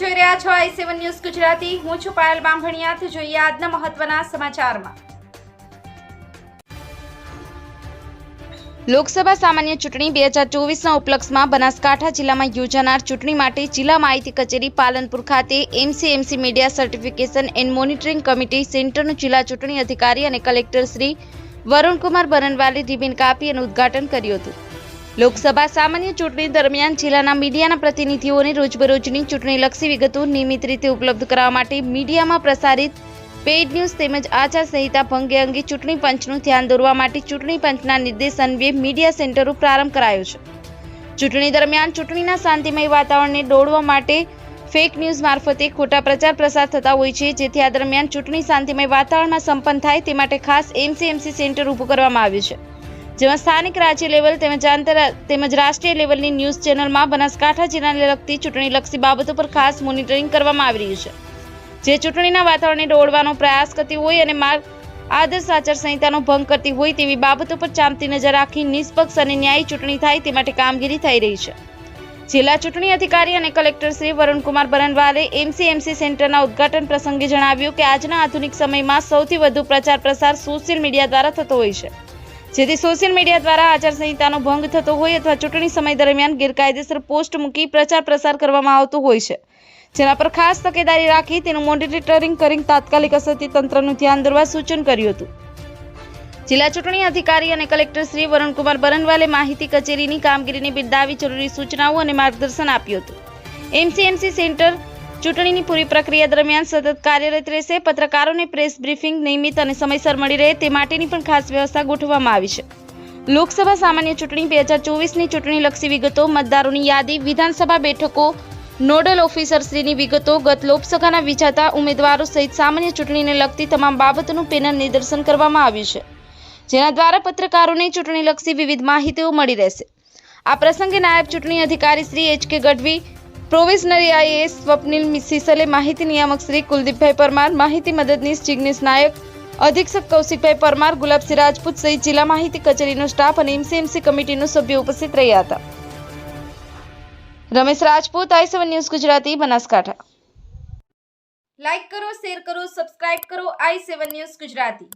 રહ્યા છો આઈ seven news Gujarati. હું છું પાયલ બામભણિયાથી. જોઈએ આજના મહત્વના સમાચારમાં. લોકસભા સામાન્ય ચૂંટણી બે હજાર ચોવીસના ઉપલક્ષમાં બનાસકાંઠા જિલ્લામાં યોજાનાર ચૂંટણી માટે જિલ્લા માહિતી કચેરી પાલનપુર ખાતે MCMC media certification and monitoring committee સેન્ટરનું જિલ્લા ચૂંટણી અધિકારી અને કલેક્ટર શ્રી વરુણકુમાર બરનવાલે રિબિન કાપી અને ઉદ્ઘાટન કર્યું હતું. લોકસભા સામાન્ય ચૂંટણી દરમિયાન જિલ્લાના મીડિયાના પ્રતિનિધિઓને રોજબરોજની ચૂંટણીલક્ષી વિગતો નિયમિત રીતે ઉપલબ્ધ કરાવવા માટે મીડિયામાં પ્રસારિત પેઇડ ન્યૂઝ તેમજ આચારસંહિતા ભંગે અંગે ચૂંટણી પંચનું ધ્યાન દોરવા માટે ચૂંટણી પંચના નિર્દેશ અન્વયે મીડિયા સેન્ટરો પ્રારંભ કરાયો છે. ચૂંટણી દરમિયાન ચૂંટણીના શાંતિમય વાતાવરણને દોડવા માટે ફેક ન્યૂઝ મારફતે ખોટા પ્રચાર પ્રસાર થતા હોય છે, જેથી આ દરમિયાન ચૂંટણી શાંતિમય વાતાવરણમાં સંપન્ન થાય તે માટે ખાસ એમસીએમસી સેન્ટર ઊભું કરવામાં આવ્યું છે. જેમાં સ્થાનિક રાજ્ય લેવલ તેમજ આંતર તેમજ રાષ્ટ્રીય લેવલની ન્યૂઝ ચેનલમાં બનાસકાંઠા જિલ્લાને લગતી ચૂંટણીલક્ષી બાબતો પર ખાસ મોનિટરિંગ કરવામાં આવી રહ્યું છે. જે ચૂંટણીના વાતાવરણને દોડવાનો પ્રયાસ કરતી હોય અને માર્ગ આદર્શ આચાર સંહિતાનો ભંગ કરતી હોય તેવી બાબતો પર ચાંપતી નજર રાખી નિષ્પક્ષ અને ન્યાયી ચૂંટણી થાય તે માટે કામગીરી થઈ રહી છે. જિલ્લા ચૂંટણી અધિકારી અને કલેક્ટર શ્રી વરુણકુમાર બરનવાલે એમસીએમસી સેન્ટરના ઉદઘાટન પ્રસંગે જણાવ્યું કે આજના આધુનિક સમયમાં સૌથી વધુ પ્રચાર પ્રસાર સોશિયલ મીડિયા દ્વારા થતો હોય છે. જેથી સોશિયલ મીડિયા દ્વારા આચારસંહિતાનો ભંગ થતો હોય અથવા ચૂંટણી સમય દરમિયાન ગેરકાયદેસર પોસ્ટ મૂકી પ્રચાર પ્રસાર કરવામાં આવતો હોય છે. જેના પર ખાસ તકેદારી રાખી તેનું મોનિટરિંગ કરી તાત્કાલિક અસરથી તંત્રનું ધ્યાન દોરવા સૂચન કર્યું હતું. જિલ્લા ચૂંટણી અધિકારી અને કલેક્ટર શ્રી વરુણકુમાર બરનવાલે માહિતી કચેરીની કામગીરીને બિરદાવી જરૂરી સૂચનાઓ અને માર્ગદર્શન આપ્યું હતું. એમસીએમસી સેન્ટર ચૂંટણીની પૂરી પ્રક્રિયા દરમિયાન સતત કાર્યરત રહેશે. પત્રકારોને પ્રેસ બ્રીફિંગ નિયમિત અને સમયસર મળી રહે તે માટેની પણ ખાસ વ્યવસ્થા ગોઠવવામાં આવી છે. લોકસભા સામાન્ય ચૂંટણી બે હજાર ચોવીસની ચૂંટણીલક્ષી વિગતો, મતદારોની યાદી, વિધાનસભા બેઠકો, નોડલ ઓફિસરશ્રીની વિગતો, ગત લોકસભાના વિજાતા ઉમેદવારો સહિત સામાન્ય ચૂંટણીને લગતી તમામ બાબતોનું પેનલ નિદર્શન કરવામાં આવ્યું છે. જેના દ્વારા પત્રકારોને ચૂંટણીલક્ષી વિવિધ માહિતીઓ મળી રહેશે. આ પ્રસંગે નાયબ ચૂંટણી અધિકારી Shri H K Gadhvi provisionary IAS Swapnil Sisle માહિતી નિયામક શ્રી કુલદીપભાઈ પરમાર, માહિતી મદદનીશ જિગ્નેશ નાયક, અધિક્ષક કૌશિકભાઈ પરમાર, ગુલાબસિંહ રાજપૂત સહિત જિલ્લા માહિતી કચેરીનો સ્ટાફ અને એમસીએમસી કમિટીનો સભ્યો ઉપસ્થિત રહ્યા હતા. Ramesh Rajput, I seven news Gujarati, Banaskantha. Like કરો, શેર કરો, સબસ્ક્રાઇબ કરો, આઈ સેવન ન્યૂઝ ગુજરાતી.